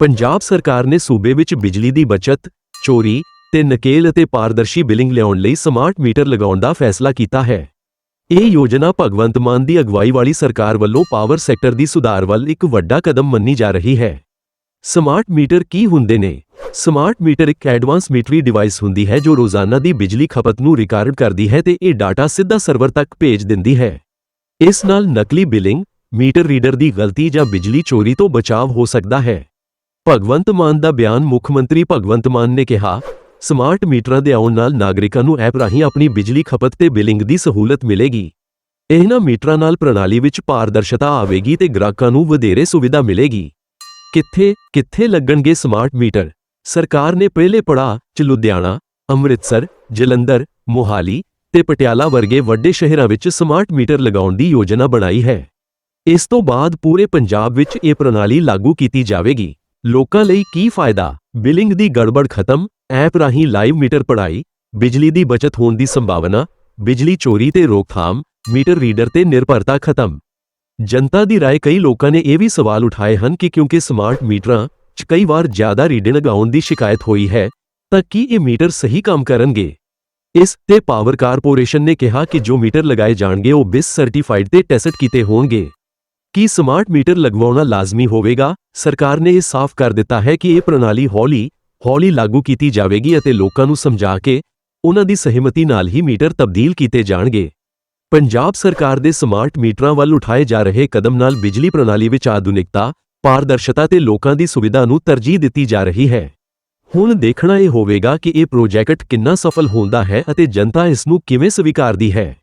ਪੰਜਾਬ ਸਰਕਾਰ ਨੇ ਸੂਬੇ ਵਿੱਚ ਬਿਜਲੀ ਦੀ ਬਚਤ, ਚੋਰੀ ਤੇ ਨਕੇਲ ਅਤੇ ਪਾਰਦਰਸ਼ੀ ਬਿਲਿੰਗ ਲਿਆਉਣ ਲਈ ਸਮਾਰਟ ਮੀਟਰ ਲਗਾਉਣ ਦਾ ਫੈਸਲਾ ਕੀਤਾ ਹੈ। ਇਹ ਯੋਜਨਾ ਭਗਵੰਤ ਮਾਨ ਦੀ ਅਗਵਾਈ ਵਾਲੀ ਸਰਕਾਰ ਵੱਲੋਂ ਪਾਵਰ ਸੈਕਟਰ ਦੀ ਸੁਧਾਰ ਵੱਲ ਇੱਕ ਵੱਡਾ ਕਦਮ ਮੰਨੀ ਜਾ ਰਹੀ ਹੈ। ਸਮਾਰਟ ਮੀਟਰ ਕੀ ਹੁੰਦੇ ਨੇ? ਸਮਾਰਟ ਮੀਟਰ ਇੱਕ ਐਡਵਾਂਸ ਮੀਟਰੀ ਡਿਵਾਈਸ ਹੁੰਦੀ ਹੈ ਜੋ ਰੋਜ਼ਾਨਾ ਦੀ ਬਿਜਲੀ ਖਪਤ ਨੂੰ ਰਿਕਾਰਡ ਕਰਦੀ ਹੈ ਤੇ ਇਹ ਡਾਟਾ ਸਿੱਧਾ ਸਰਵਰ ਤੱਕ ਭੇਜ ਦਿੰਦੀ ਹੈ। ਇਸ ਨਾਲ ਨਕਲੀ ਬਿਲਿੰਗ, ਮੀਟਰ ਰੀਡਰ ਦੀ ਗਲਤੀ ਜਾਂ ਬਿਜਲੀ ਚੋਰੀ ਤੋਂ ਬਚਾਅ ਹੋ ਸਕਦਾ ਹੈ। ਭਗਵੰਤ ਮਾਨ ਦਾ ਬਿਆਨ ਮੁੱਖ ਮੰਤਰੀ ਭਗਵੰਤ ਮਾਨ ਨੇ ਕਿਹਾ, ਸਮਾਰਟ ਮੀਟਰਾਂ ਦੇ ਆਉਣ ਨਾਲ ਨਾਗਰਿਕਾਂ ਨੂੰ ਐਪ ਰਾਹੀਂ ਆਪਣੀ ਬਿਜਲੀ ਖਪਤ ਤੇ ਬਿਲਿੰਗ ਦੀ ਸਹੂਲਤ ਮਿਲੇਗੀ। ਇਹਨਾਂ ਮੀਟਰਾਂ ਨਾਲ ਪ੍ਰਣਾਲੀ ਵਿੱਚ ਪਾਰਦਰਸ਼ਤਾ ਆਵੇਗੀ ਤੇ ਗ੍ਰਾਹਕਾਂ ਨੂੰ ਵਧੇਰੇ ਸੁਵਿਧਾ ਮਿਲੇਗੀ। ਕਿੱਥੇ ਕਿੱਥੇ ਲੱਗਣਗੇ ਸਮਾਰਟ ਮੀਟਰ? ਸਰਕਾਰ ਨੇ ਪਹਿਲੇ ਪੜਾਅ ਚ ਲੁਧਿਆਣਾ, ਅੰਮ੍ਰਿਤਸਰ, ਜਲੰਧਰ, ਮੋਹਾਲੀ ਤੇ ਪਟਿਆਲਾ ਵਰਗੇ ਵੱਡੇ ਸ਼ਹਿਰਾਂ ਵਿੱਚ ਸਮਾਰਟ ਮੀਟਰ ਲਗਾਉਣ ਦੀ ਯੋਜਨਾ ਬਣਾਈ ਹੈ। ਇਸ ਤੋਂ ਬਾਅਦ ਪੂਰੇ ਪੰਜਾਬ ਵਿੱਚ ਇਹ ਪ੍ਰਣਾਲੀ ਲਾਗੂ ਕੀਤੀ ਜਾਵੇਗੀ। ਲੋਕਾਂ ਲਈ ਕੀ ਫਾਇਦਾ? ਬਿਲਿੰਗ ਦੀ ਗੜਬੜ ਖਤਮ, ਐਪ ਰਾਹੀਂ ਲਾਈਵ ਮੀਟਰ ਪੜਾਈ ਬਿਜਲੀ ਦੀ ਬਚਤ ਹੋਣ ਦੀ ਸੰਭਾਵਨਾ, ਬਿਜਲੀ ਚੋਰੀ ਤੇ ਰੋਕਥਾਮ, ਮੀਟਰ ਰੀਡਰ ਤੇ ਨਿਰਭਰਤਾ ਖਤਮ। ਜਨਤਾ ਦੀ ਰਾਏ, ਕਈ ਲੋਕਾਂ ਨੇ ਇਹ ਵੀ ਸਵਾਲ ਉਠਾਏ ਹਨ ਕਿ ਕਿਉਂਕਿ ਸਮਾਰਟ ਮੀਟਰਾਂ 'ਚ ਕਈ ਵਾਰ ਜ਼ਿਆਦਾ ਰੀਡਿੰਗ ਆਉਣ ਦੀ ਸ਼ਿਕਾਇਤ ਹੋਈ ਹੈ, ਤਾਂ ਕੀ ਇਹ ਮੀਟਰ ਸਹੀ ਕੰਮ ਕਰਨਗੇ? ਇਸ ਤੇ ਪਾਵਰ ਕਾਰਪੋਰੇਸ਼ਨ ਨੇ ਕਿਹਾ ਕਿ ਜੋ ਮੀਟਰ ਲਗਾਏ ਜਾਣਗੇ, ਉਹ ਬਿਸ ਸਰਟੀਫਾਈਡ ਤੇ ਟੈਸਟ ਕੀਤੇ ਹੋਣਗੇ। ਕੀ ਸਮਾਰਟ ਮੀਟਰ ਲਗਵਾਉਣਾ ਲਾਜ਼ਮੀ ਹੋਵੇਗਾ? ਸਰਕਾਰ ਨੇ ਇਹ ਸਾਫ਼ ਕਰ ਦਿੱਤਾ ਹੈ ਕਿ ਇਹ ਪ੍ਰਣਾਲੀ ਹੌਲੀ ਹੌਲੀ ਲਾਗੂ ਕੀਤੀ ਜਾਵੇਗੀ ਅਤੇ ਲੋਕਾਂ ਨੂੰ ਸਮਝਾ ਕੇ ਉਹਨਾਂ ਦੀ ਸਹਿਮਤੀ ਨਾਲ ਹੀ ਮੀਟਰ ਤਬਦੀਲ ਕੀਤੇ ਜਾਣਗੇ। ਪੰਜਾਬ ਸਰਕਾਰ ਦੇ ਸਮਾਰਟ ਮੀਟਰਾਂ ਵੱਲ ਉਠਾਏ ਜਾ ਰਹੇ ਕਦਮ ਨਾਲ ਬਿਜਲੀ ਪ੍ਰਣਾਲੀ ਵਿੱਚ ਆਧੁਨਿਕਤਾ, ਪਾਰਦਰਸ਼ਤਾ ਤੇ ਲੋਕਾਂ ਦੀ ਸੁਵਿਧਾ ਨੂੰ ਤਰਜੀਹ ਦਿੱਤੀ ਜਾ ਰਹੀ ਹੈ। ਹੁਣ ਦੇਖਣਾ ਇਹ ਹੋਵੇਗਾ ਕਿ ਇਹ ਪ੍ਰੋਜੈਕਟ ਕਿੰਨਾ ਸਫਲ ਹੁੰਦਾ ਹੈ ਅਤੇ ਜਨਤਾ ਇਸ ਨੂੰ ਕਿਵੇਂ ਸਵੀਕਾਰਦੀ ਹੈ।